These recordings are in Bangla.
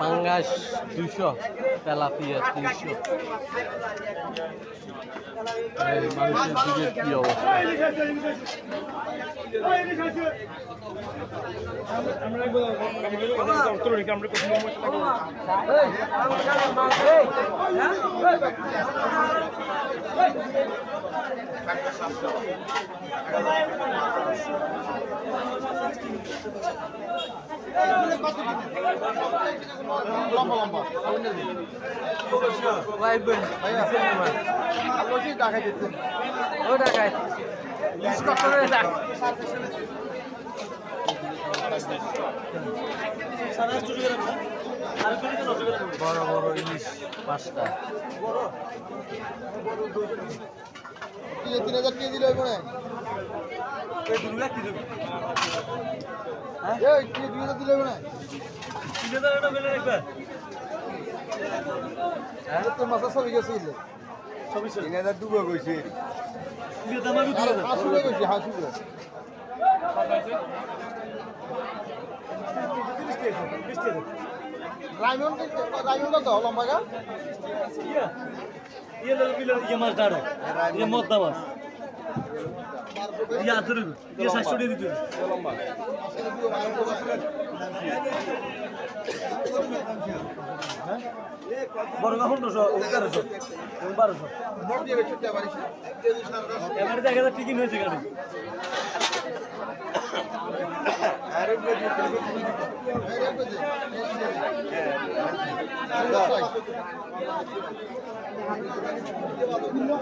পাঙ্গাস দুশো তেলাপিয়া তিনশো মানুষের কি অবস্থা লম্বা লাইবেন টাকা দিতে ও টাকায় বড় বড় ইলিশ পাঁচটা। তিন হাজার দিয়ে দিলে ওখানে এই কি দুই হাজার দিলে ওখানে তোর মাথা সবই গেছে তিন হাজার দুটো কইছে। হাসুরে কইছে হাসুরে রাইমন রাইমন কত লম্বা গা লম্বা বড় না পনেরোশো তেরোশো বারোশো মোট দিয়ে ছুটতে পারিস এবারে দেখা যায় টিকিন হয়েছে গাড়ি আরে বুঝি আরে বুঝি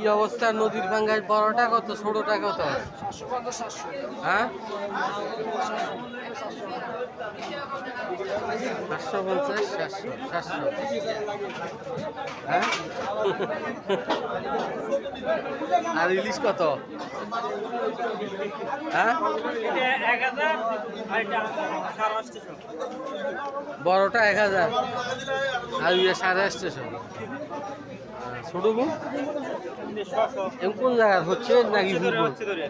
কি অবস্থা? নদীর ভাঙ্গায় বড়টা কত ছোটটা কত? হ্যাঁ? সাতশো পঞ্চাশ সাতশো। হ্যাঁ? আর ইলিশ কত? হ্যাঁ? বড়টা এক হাজার। আর ইয়ে সাড়ে আটশোশো ছোট গু এম কোন জায়গা? হচ্ছে নাকি তারপরে?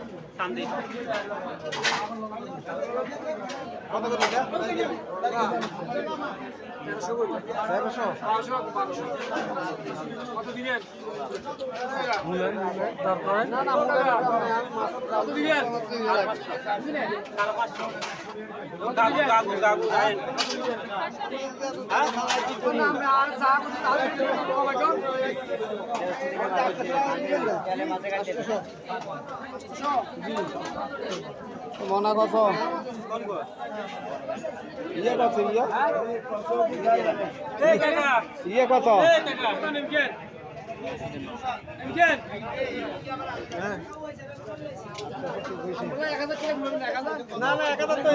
মনা কত ইয়ে কত ইয়ে? ইয়ে কত? না না এক হাজার তো